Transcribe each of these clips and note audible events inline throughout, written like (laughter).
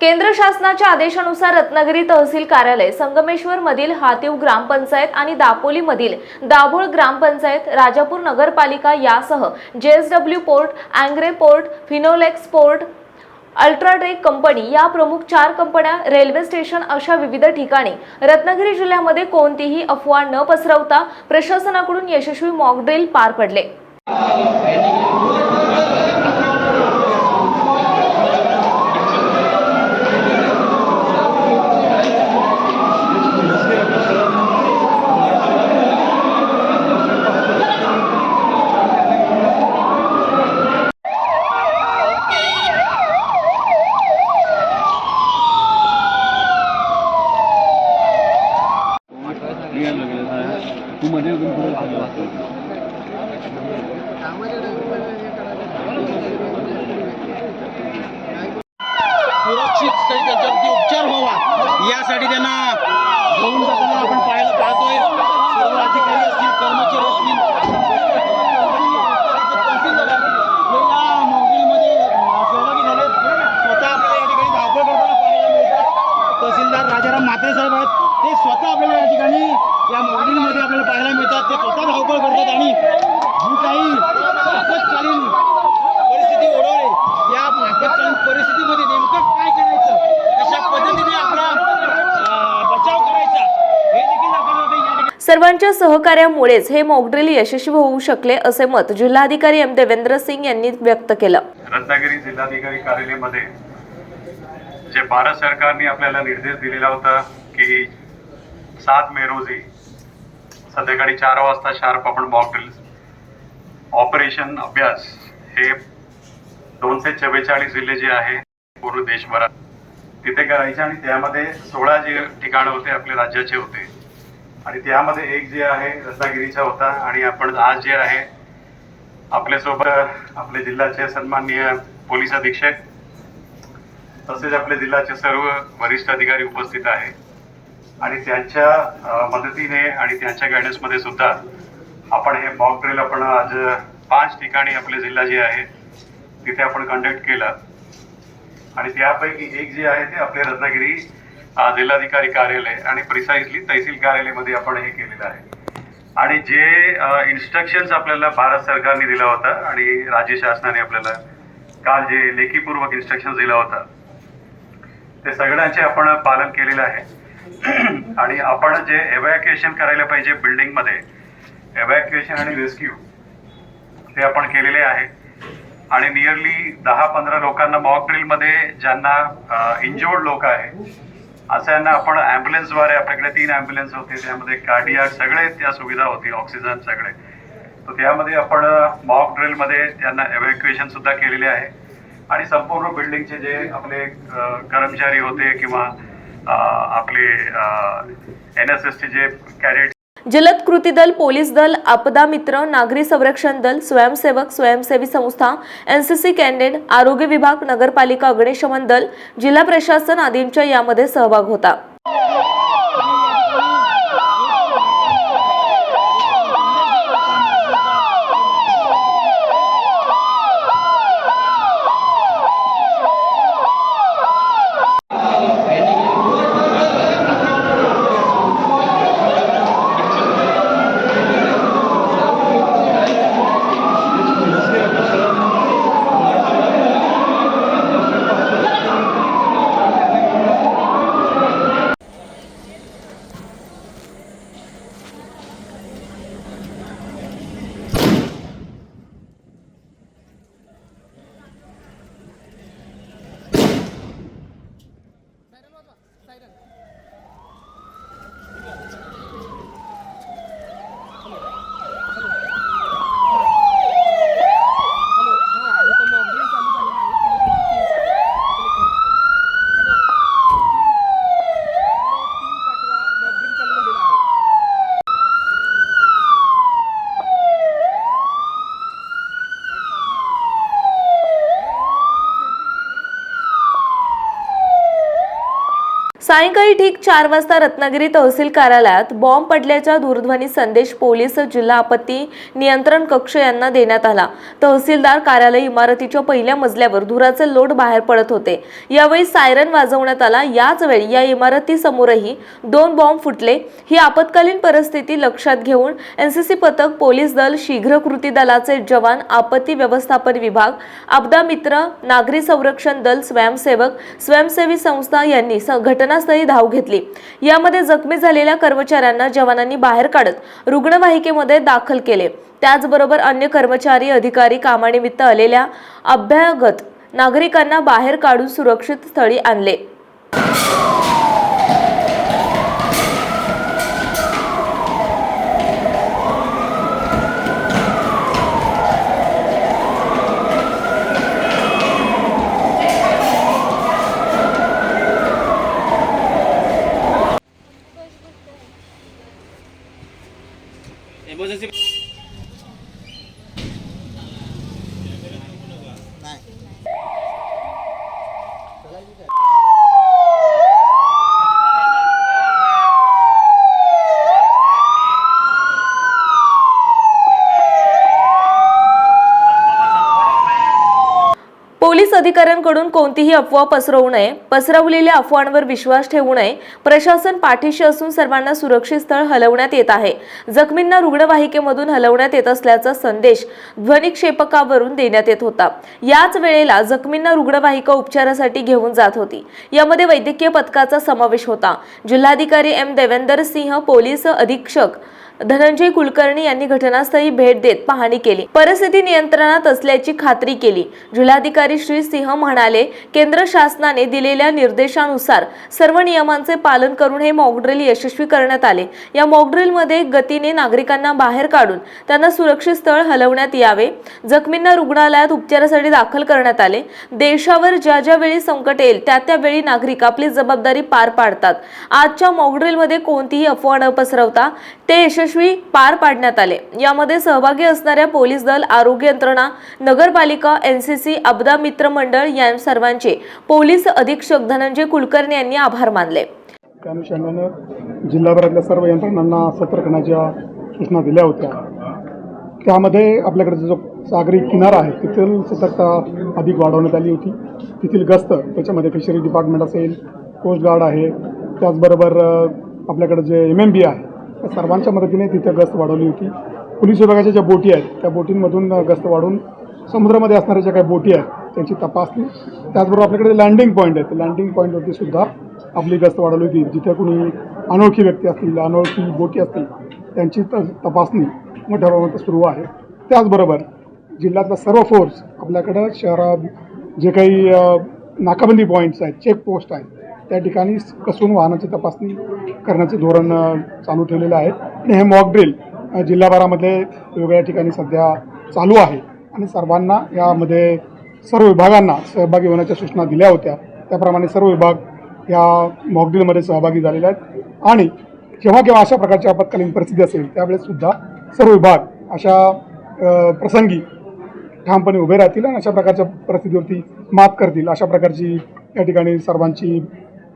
केंद्र शासनाच्या आदेशानुसार रत्नागिरी तहसील कार्यालय संगमेश्वर मधील हातीव ग्रामपंचायत आणि दापोली मधील दाभोळ ग्रामपंचायत राजापूर नगरपालिका यासह JSW port Angre port Finolex port UltraTech company या प्रमुख चार कंपन्या रेल्वे स्टेशन अशा विविध ठिकाणी रत्नागिरी जिल्ह्यामध्ये कोणतीही अफवा न पसरवता प्रशासनाकडून यशस्वी मॉकड्रिल पार पडले तू मध्ये अजून पुढे चालला. सुरक्षित त्यांच्यावरती उपचार व्हावा. यासाठी त्यांना घेऊन जाताना आपण पाहायला पाहतोय. सर्व अधिकारी असतील कर्मचारी असतील. तहसीलदार राजाराम म्हात्रे साहेब आहेत. ते स्वतः आपल्याला या ठिकाणी या मोहिमेमध्ये आपल्याला पाहायला मिळतात. ते स्वतः धावपळ करतात आणि जी काही आपत्कालीन परिस्थिती ओढवली या आपत्कालीन परिस्थितीमध्ये नेमकं काय करायचं? कशा पद्धतीने आपला बचाव करायचा? हे देखील ठिकाणी सर्वांच्या सहकार्यामुळेच हे मॉकड्रिल यशस्वी होऊ शकले असे मत जिल्हाधिकारी एम देवेंद्र सिंग यांनी व्यक्त केलं. रत्नागिरी जिल्हाधिकारी कार्यालयामध्ये जे भारत सरकारने आपल्याला निर्देश दिलेला होता की सात मे रोजी संध्याकाळी चार वाजता शार्प आपण मॉक ड्रिल ऑपरेशन अभ्यास हे दोनशे चव्वेचाळीस जिल्हे जे आहे पूर्ण देशभरात. तिथे करायचे आणि त्यामध्ये सोळा जे ठिकाणं होते आपल्या राज्याचे होते. आणि त्यामध्ये एक जे आहे रत्नागिरीचा होता. आणि आपण आज जे आहे आपल्यासोबत आपले जिल्ह्याचे सन्माननीय पोलीस अधीक्षक तसेच आपले जिल्ह्याचे सर्व वरिष्ठ अधिकारी उपस्थित आहे. आणि त्यांच्या मदतीने आणि त्यांच्या गायडन्समध्ये सुद्धा आपण हे मॉक ड्रिल आपण आज पाच ठिकाणी आपले जिल्हा जे आहे तिथे आपण कंडक्ट केलं. आणि त्यापैकी एक जे आहे ते आपले रत्नागिरी जिल्हाधिकारी कार्यालय आणि प्रिसाइजली तहसील कार्यालयमध्ये आपण हे केलेलं आहे. आणि जे इन्स्ट्रक्शन्स आपल्याला भारत सरकारने दिला होता आणि राज्य शासनाने आपल्याला काल जे लेखीपूर्वक इन्स्ट्रक्शन दिला होता ते सगळ्यांचे आपण पालन केलेलं आहे. (clears throat) आणि आपण जे एव्हॅक्युएशन करायला पाहिजे बिल्डिंगमध्ये एव्हॅक्युएशन आणि रेस्क्यू ते आपण केलेले आहे. आणि नियरली दहा पंधरा लोकांना मॉक ड्रिलमध्ये ज्यांना इंजोर्ड लोक आहे अशांना आपण ॲम्ब्युलन्सद्वारे आपल्याकडे तीन ॲम्ब्युलन्स होते त्यामध्ये कार्डियाक सगळे त्या सुविधा होती ऑक्सिजन सगळे. तर त्यामध्ये आपण मॉक ड्रिलमध्ये त्यांना एव्हॅक्युएशन सुद्धा केलेले आहे. आणि संपूर्ण बिल्डिंगचे जे आपले कर्मचारी होते किंवा आपले एन एस एसचे जे कॅडेट जलद कृती दल पोलीस दल आपदा मित्र नागरी संरक्षण दल स्वयंसेवक स्वयंसेवी संस्था एनसीसी कॅन्डेट आरोग्य विभाग नगरपालिका अग्निशमन दल जिल्हा प्रशासन आदींचा यामध्ये सहभाग होता. सायंकाळी ठीक चार वाजता रत्नागिरी तहसील कार्यालयात बॉम्ब पडल्याचा दूरध्वनी संदेश पोलीस जिल्हा आपत्ती नियंत्रण कक्ष यांना देण्यात आला. तहसीलदार कार्यालय इमारतीच्या पहिल्या मजल्यावर धुराचे लोट बाहेर पडत होते. यावेळी सायरन वाजवण्यात आला. याच वेळी या इमारतीसमोरही दोन बॉम्ब फुटले. ही आपत्कालीन परिस्थिती लक्षात घेऊन एनसीसी पथक पोलीस दल शीघ्र कृती दलाचे जवान आपत्ती व्यवस्थापन विभाग आपदा मित्र नागरी संरक्षण दल स्वयंसेवक स्वयंसेवी संस्था यांनी घटना घटनास्थळी धाव घेतली. यामध्ये जखमी झालेल्या कर्मचाऱ्यांना जवानांनी बाहेर काढत रुग्णवाहिकेमध्ये दाखल केले. त्याचबरोबर अन्य कर्मचारी अधिकारी कामानिमित्त आलेल्या अभ्यागत नागरिकांना बाहेर काढून सुरक्षित स्थळी आणले. पोलीस अधिकाऱ्यांकडून कोणतीही अफवा पसरवू नये पसरवलेल्या अफवांवर विश्वास ठेवू नये प्रशासन पाठीशी असून सर्वांना सुरक्षित स्थळ हलवण्यात येत आहे. जखमींना रुग्णवाहिकेमधून हलवण्यात येत असल्याचा संदेश ध्वनिक्षेपकावरून देण्यात येत होता. याच वेळेला जखमींना रुग्णवाहिका उपचारासाठी घेऊन जात होती. यामध्ये वैद्यकीय पथकाचा समावेश होता. जिल्हाधिकारी एम देवेंदर सिंह पोलीस अधीक्षक धनंजय कुलकर्णी यांनी घटनास्थळी भेट देत पाहणी केली. परिस्थिती नियंत्रणात असल्याची खात्री केली. जिल्हाधिकारी श्री सिंह म्हणाले केंद्र शासनाने दिलेल्या निर्देशानुसार सर्व नियमांचे पालन करून हे मॉकड्रिल यशस्वी करण्यात आले. या मॉकड्रिलमध्ये गतीने नागरिकांना बाहेर काढून त्यांना सुरक्षित स्थळ हलवण्यात यावे. जखमींना रुग्णालयात उपचारासाठी दाखल करण्यात आले. देशावर ज्या ज्या वेळी संकट येईल त्या त्यावेळी नागरिक आपली जबाबदारी पार पाडतात. आजच्या मॉकड्रिलमध्ये कोणतीही अफवा न पसरवता ते यशस्वी यशस्वी पार पाडण्यात आले. यामध्ये सहभागी असणाऱ्या पोलीस दल आरोग्य यंत्रणा नगरपालिका एनसीसी अब्दा मित्र मंडळ या सर्वांचे पोलीस अधीक्षक धनंजय कुलकर्णी यांनी आभार मानले. अनुषंगानं जिल्हाभरातल्या सर्व यंत्रणांना सतर्क करण्याच्या सूचना दिल्या होत्या त्यामध्ये आपल्याकडे जो सागरी किनारा आहे तिथील सतर्कता अधिक वाढवण्यात आली होती. तेथील गस्त त्याच्यामध्ये फिशरी डिपार्टमेंट असेल कोस्ट गार्ड आहे त्याचबरोबर आपल्याकडे जे एम एम बी आहे त्या सर्वांच्या मदतीने तिथे गस्त वाढवली होती. पोलीस विभागाच्या ज्या बोटी आहेत त्या बोटींमधून गस्त वाढून समुद्रामध्ये असणाऱ्या ज्या काही बोटी आहेत त्यांची तपासणी. त्याचबरोबर आपल्याकडे लँडिंग पॉईंट आहेत. लँडिंग पॉईंटवरती सुद्धा आपली गस्त वाढवली होती. जिथे कुणी अनोळखी व्यक्ती असतील अनोळखी बोटी असतील त्यांची त तपासणी मोठ्या प्रमाणात सुरू आहे. त्याचबरोबर जिल्ह्यातला सर्व फोर्स आपल्याकडं शहरात जे काही नाकाबंदी पॉईंट्स आहेत चेक पोस्ट आहेत त्या ठिकाणी कसून वाहनाची तपासणी करण्याचे धोरण चालू ठेवलेलं आहे आणि हे मॉक ड्रिल जिल्हाभरामध्ये वेगवेगळ्या ठिकाणी सध्या चालू आहे. आणि सर्वांना यामध्ये सर्व विभागांना सहभागी होण्याच्या सूचना दिल्या होत्या. त्याप्रमाणे सर्व विभाग या मॉकड्रिलमध्ये सहभागी झालेले आहेत. आणि जेव्हा केव्हा अशा प्रकारची आपत्कालीन परिस्थिती असेल त्यावेळेससुद्धा सर्व विभाग अशा प्रसंगी ठामपणे उभे राहतील आणि अशा प्रकारच्या परिस्थितीवरती मात करतील. अशा प्रकारची या ठिकाणी सर्वांची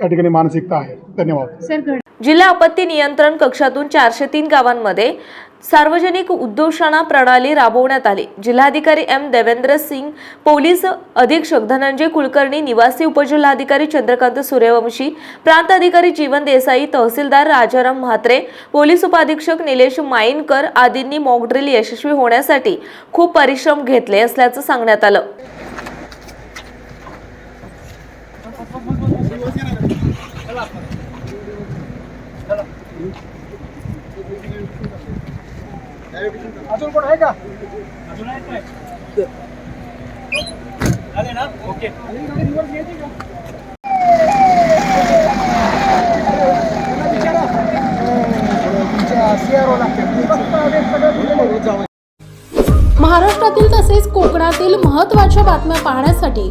या ठिकाणी मानसिकता आहे. धन्यवाद. जिल्हा आपत्ती नियंत्रण कक्षातून चारशे तीन गावांमध्ये सार्वजनिक उद्घोषणा प्रणाली राबवण्यात आली. जिल्हाधिकारी एम देवेंद्र सिंग पोलीस अधीक्षक धनंजय कुलकर्णी निवासी उपजिल्हाधिकारी चंद्रकांत सूर्यवंशी प्रांत अधिकारी जीवन देसाई तहसीलदार राजाराम म्हात्रे पोलीस उपाधीक्षक निलेश माईनकर आदींनी मॉकड्रिल यशस्वी होण्यासाठी खूप परिश्रम घेतले असल्याचं सांगण्यात आलं. अजून कोण आहे का झाले ना ओके महाराष्ट्रातील तसेच कोकणातील महत्त्वाच्या बातम्या पाहण्यासाठी